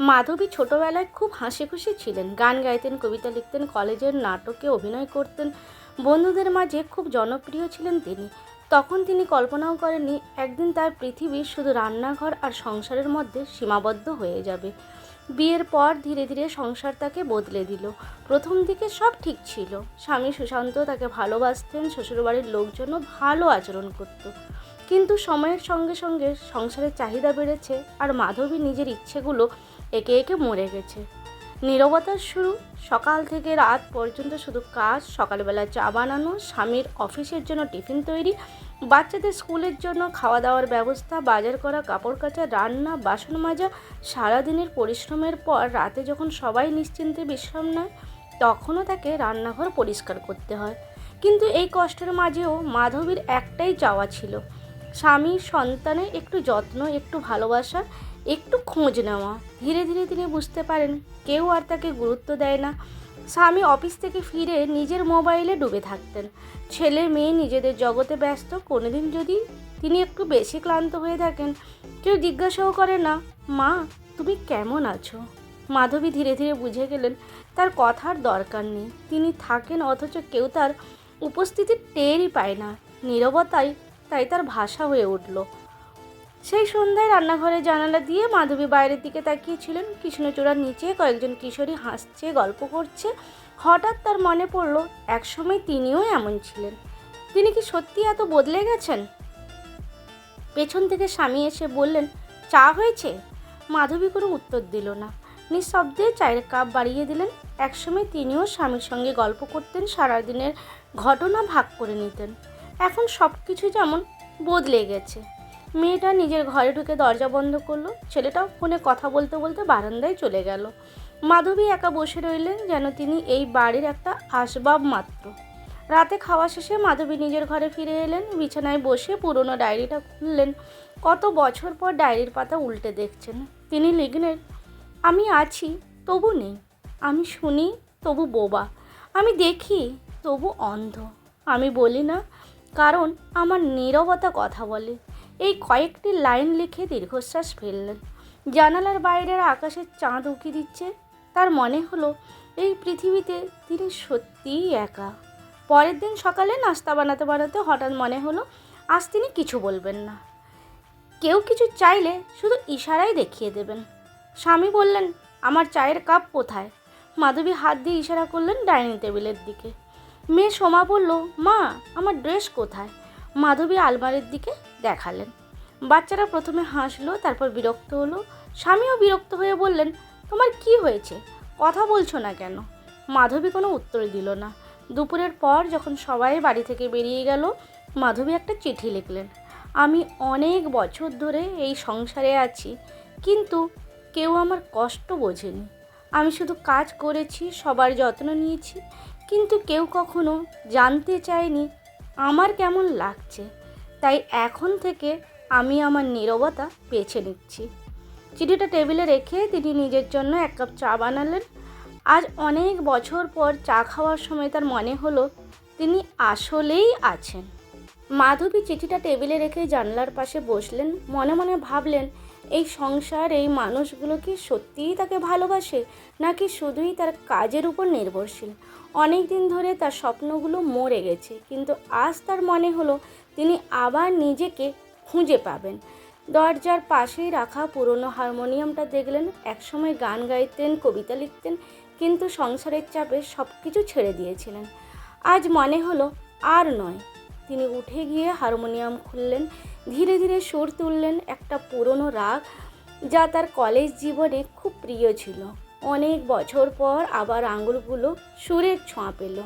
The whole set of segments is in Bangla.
মাধবী ছোটবেলায় খুব হাসি খুশি ছিলেন। গান গাইতেন, কবিতা লিখতেন, কলেজের নাটকে অভিনয় করতেন। বন্ধুদের মাঝে খুব জনপ্রিয় ছিলেন তিনি। তখন তিনি কল্পনাও করেননি, একদিন তার পৃথিবী শুধু রান্নাঘর আর সংসারের মধ্যে সীমাবদ্ধ হয়ে যাবে। বিয়ের পর ধীরে ধীরে সংসার তাকে বদলে দিল। প্রথম দিকে সব ঠিক ছিল। স্বামী সুশান্ত তাকে ভালোবাসতেন, শ্বশুরবাড়ির লোকজনও ভালো আচরণ করতো। কিন্তু সময়ের সঙ্গে সঙ্গে সংসারের চাহিদা বেড়েছে আর মাধবী নিজের ইচ্ছেগুলো একে একে মরে গেছে। নীরবতার শুরু, সকাল থেকে রাত পর্যন্ত শুধু কাজ, সকালবেলা চা বানানো, স্বামীর অফিসের জন্য টিফিন তৈরি, বাচ্চাদের স্কুলের জন্য খাওয়া দাওয়ার ব্যবস্থা, বাজার করা, কাপড় কাচা, রান্না, বাসন মাজা, সারাদিনের পরিশ্রমের পর রাতে যখন সবাই নিশ্চিন্তে বিশ্রাম নেয়, তখনও তাকে রান্নাঘর পরিষ্কার করতে হয়। কিন্তু এই কষ্টের মাঝেও মাধবীর একটাই চাওয়া ছিল স্বামী সন্তানের একটু যত্ন, একটু ভালোবাসা, একটু খোঁজ নেওয়া। ধীরে ধীরে তিনি বুঝতে পারেন, কেউ আর তাকে গুরুত্ব দেয় না। স্বামী অফিস থেকে ফিরে নিজের মোবাইলে ডুবে থাকতেন। ছেলে মেয়ে নিজেদের জগতে ব্যস্ত, কোনোদিন যদি তিনি একটু বেশি ক্লান্ত হয়ে থাকেন, কেউ জিজ্ঞাসাও করে না, মা, তুমি কেমন আছো? মাধবী ধীরে ধীরে বুঝে গেলেন, তার কথার দরকার নেই। তিনি থাকেন, অথচ কেউ তার উপস্থিতি টেরই পায় না। নীরবতাই তাই তার ভাষা হয়ে উঠল। সেই সন্ধ্যায় রান্নাঘরে জানালা দিয়ে মাধবী বাইরের দিকে তাকিয়েছিলেন। কৃষ্ণচূড়ার নিচে কয়েকজন কিশোরী হাসছে, গল্প করছে। হঠাৎ তার মনে পড়ল, একসময় তিনিও এমন ছিলেন। তিনি কি সত্যি এত বদলে গেছেন? পেছন থেকে স্বামী এসে বললেন, চা হয়েছে? মাধবী কোনো উত্তর দিল না। নিঃশব্দে চায়ের কাপ বাড়িয়ে দিলেন। একসময় তিনিও স্বামীর সঙ্গে গল্প করতেন, সারাদিনের ঘটনা ভাগ করে নিতেন। এখন সব কিছু যেমন বদলে গেছে। মেয়েটা নিজের ঘরে ঢুকে দরজা বন্ধ করল, ছেলেটাও ফোনে কথা বলতে বলতে বারান্দায় চলে গেল। মাধবী একা বসে রইলেন যেন তিনি এই বাড়ির একটা আসবাব মাত্র। রাতে খাওয়া শেষে মাধবী নিজের ঘরে ফিরে এলেন, বিছানায় বসে পুরনো ডায়েরিটা খুললেন। কত বছর পর ডায়েরির পাতা উল্টে দেখছেন। তিনি লিখলেন, আমি আছি, তবু নেই। আমি শুনি, তবু বোবা। আমি দেখি, তবু অন্ধ। আমি বলি না কারণ আমার নীরবতা কথা বলে। এই কয়েকটি লাইন লিখে দীর্ঘশ্বাস ফেললেন। জানালার বাইরের আকাশের চাঁদ উঁকি দিচ্ছে। তার মনে হলো, এই পৃথিবীতে তিনি সত্যিই একা। পরের দিন সকালে নাস্তা বানাতে বানাতে হঠাৎ মনে হলো, আজ তিনি কিছু বলবেন না। কেউ কিছু চাইলে শুধু ইশারাই দেখিয়ে দেবেন। স্বামী বললেন, আমার চায়ের কাপ কোথায়? মাধবী হাত দিয়ে ইশারা করলেন ডাইনিং টেবিলের দিকে। মেয়ে সোমা বলল, মা, আমার ড্রেস কোথায়? মাধবী আলমারির দিকে দেখালেন। বাচ্চারা প্রথমে হাসলো, তারপর বিরক্ত হলো। স্বামীও বিরক্ত হয়ে বললেন, তোমার কি হয়েছে? কথা বলছো না কেন? মাধবী কোনো উত্তর দিল না। দুপুরের পর যখন সবাই বাড়ি থেকে বেরিয়ে গেল, মাধবী একটা চিঠি লিখলেন, আমি অনেক বছর ধরে এই সংসারে আছি, কিন্তু কেউ আমার কষ্ট বোঝেনি। আমি শুধু কাজ করেছি, সবার যত্ন নিয়েছি কিন্তু কেউ কখনো জানতে চায়নি আমার কেমন লাগছে। তাই এখন থেকে আমি আমার নীরবতা বেছে নিচ্ছি। চিঠিটা টেবিলে রেখে তিনি নিজের জন্য এক কাপ চা বানালেন। আজ অনেক বছর পর চা খাওয়ার সময় তার মনে হলো তিনি আসলেই আছেন। মাধবী চিঠিটা টেবিলে রেখে জানলার পাশে বসলেন। মনে মনে ভাবলেন এই সংসার, এই মানুষগুলো কি সত্যিই তাকে ভালোবাসে? নাকি শুধুই তার কাজের উপর নির্ভরশীল? অনেক দিন ধরে তার স্বপ্নগুলো মরে গেছে, কিন্তু আজ তার মনে হলো তিনি আবার নিজেকে খুঁজে পাবেন। দরজার পাশেই রাখা পুরনো হারমোনিয়ামটা দেখলেন, একসময় গান গাইতেন, কবিতা লিখতেন, কিন্তু সংসারের চাপে সব কিছু ছেড়ে দিয়েছিলেন। আজ মনে হলো আর নয়। তিনি উঠে গিয়ে হারমোনিয়াম খুললেন ধীরে ধীরে সুর তুললেন একটা পুরনো রাগ যা তার কলেজ জীবনে খুব প্রিয় ছিল। অনেক বছর পর আবার আঙুলগুলো সুরের ছোঁয়া পেল।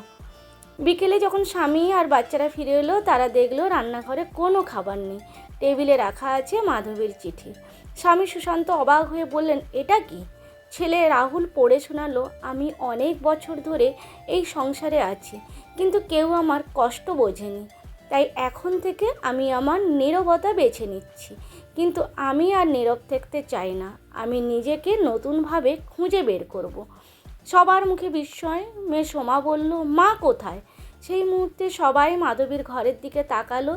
বিকেলে যখন স্বামী আর বাচ্চারা ফিরে এলো, তারা দেখল রান্নাঘরে কোনো খাবার নেই। টেবিলে রাখা আছে মাধবীর চিঠি। স্বামী সুশান্ত অবাক হয়ে বললেন, এটা কি? ছেলে রাহুল পড়ে শোনালো, আমি অনেক বছর ধরে এই সংসারে আছি, কিন্তু কেউ আমার কষ্ট বোঝেনি। তাই এখন থেকে আমি আমার নীরবতা বেছে নিচ্ছি। কিন্তু আমি আর নীরব থাকতে চাই না। আমি নিজেকে নতুনভাবে খুঁজে বের করব। সবার মুখে বিস্ময়, মেয়ে সোমা বলল, মা কোথায়? সেই মুহূর্তে সবাই মাধবীর ঘরের দিকে তাকালো।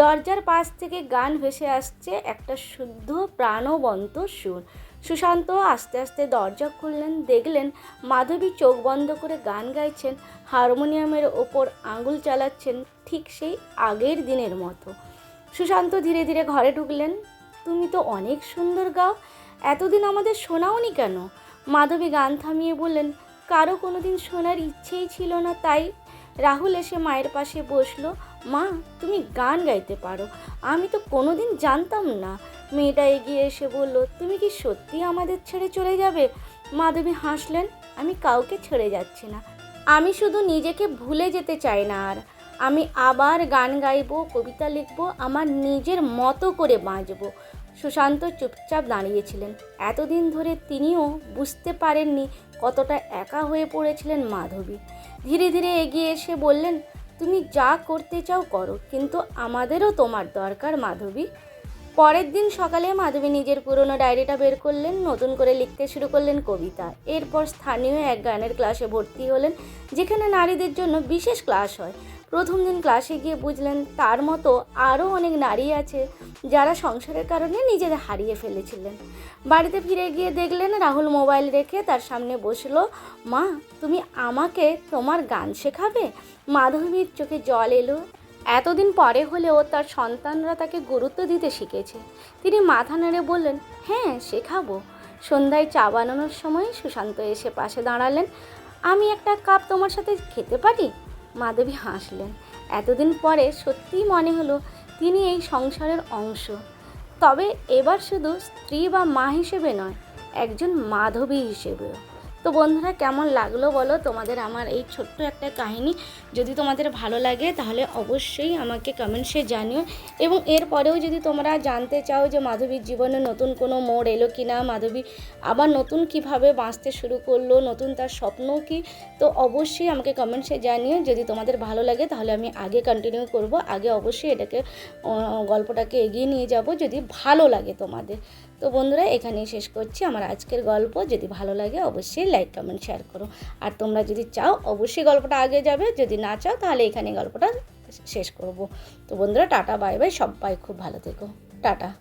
দরজার পাশ থেকে গান ভেসে আসছে একটা শুদ্ধ প্রাণবন্ত সুর। সুশান্ত আস্তে আস্তে দরজা খুললেন, দেখলেন মাধবী চোখ বন্ধ করে গান গাইছেন, হারমোনিয়ামের ওপর আঙুল চালাচ্ছেন ঠিক সেই আগের দিনের মতো। সুশান্ত ধীরে ধীরে ঘরে ঢুকলেন, তুমি তো অনেক সুন্দর গাও, এতদিন আমাদের শোনাওনি কেন? মাধবী গান থামিয়ে বললেন, কারও কোনো দিন শোনার ইচ্ছেই ছিল না, তাই রাহুল এসে মায়ের পাশে বসল, মা, তুমি গান গাইতে পারো। আমি তো কোনোদিন জানতাম না। মেয়েটা এগিয়ে এসে বলল, তুমি কি সত্যি আমাদের ছেড়ে চলে যাবে? মাধবী হাসলেন, আমি কাউকে ছেড়ে যাচ্ছি না। আমি শুধু নিজেকে ভুলে যেতে চাই না আর। আমি আবার গান গাইবো, কবিতা লিখব, আমার নিজের মতো করে বাঁচবো। সুশান্ত চুপচাপ দাঁড়িয়েছিলেন। এতদিন ধরে তিনিও বুঝতে পারেননি কতটা একা হয়ে পড়েছিলেন মাধবী। ধীরে ধীরে এগিয়ে এসে বললেন, তুমি যা করতে চাও করো, কিন্তু আমাদেরও তোমার দরকার মাধবী। পরের দিন সকালে মাধবী নিজের পুরনো ডায়েরিটা বের করলেন, নতুন করে লিখতে শুরু করলেন কবিতা। এরপর স্থানীয় এক গানের ক্লাসে ভর্তি হলেন, যেখানে নারীদের জন্য বিশেষ ক্লাস হয়। প্রথম দিন ক্লাসে গিয়ে বুঝলেন, তার মতো আরও অনেক নারী আছে, যারা সংসারের কারণে নিজেদের হারিয়ে ফেলেছিলেন। বাড়িতে ফিরে গিয়ে দেখলেন, রাহুল মোবাইল রেখে তার সামনে বসল, মা, তুমি আমাকে তোমার গান শেখাবে? মাধবীর চোখে জল এলো এতদিন পরে হলেও তার সন্তানরা তাকে গুরুত্ব দিতে শিখেছে। তিনি মাথা নেড়ে বললেন হ্যাঁ শেখাবো। সন্ধ্যায় চা বানানোর সময় সুশান্ত এসে পাশে দাঁড়ালেন, আমি একটা কাপ তোমার সাথে খেতে পারি? মাধবী হাসলেন, এতদিন পরে সত্যিই মনে হলো তিনি এই সংসারের অংশ। তবে এবার শুধু স্ত্রী বা মা হিসেবে নয়, একজন মাধবী হিসেবেও। তো বন্ধুরা, কেমন লাগল বলো? তোমাদের আমার এই ছোট্ট একটা কাহিনী। যদি তোমাদের ভালো লাগে, তাহলে অবশ্যই আমাকে কমেন্টসে জানিও। এবং এরপরেও যদি তোমরা জানতে চাও যে মাধবীর জীবনে নতুন কোনো মোড় এলো কি না মাধবী আবার নতুন কীভাবে বাঁচতে শুরু করল, নতুন তার স্বপ্ন কি, তো অবশ্যই আমাকে কমেন্টসে জানিও। যদি তোমাদের ভালো লাগে, তাহলে আমি আগে কন্টিনিউ করব। আগে অবশ্যই এটাকে গল্পটাকে এগিয়ে নিয়ে যাব, যদি ভালো লাগে তোমাদের। তো বন্ধুরা, এখানেই শেষ করছি। আমার আজকের গল্প। যদি ভালো লাগে, অবশ্যই লাইক, কমেন্ট, শেয়ার করো। আর তোমরা যদি চাও, অবশ্যই গল্পটা আগে যাবে। যদি না চাও, তাহলে এখানে গল্পটা শেষ করব। তো বন্ধুরা, টাটা, বাই বাই। সবাই খুব ভালো থেকো। টাটা।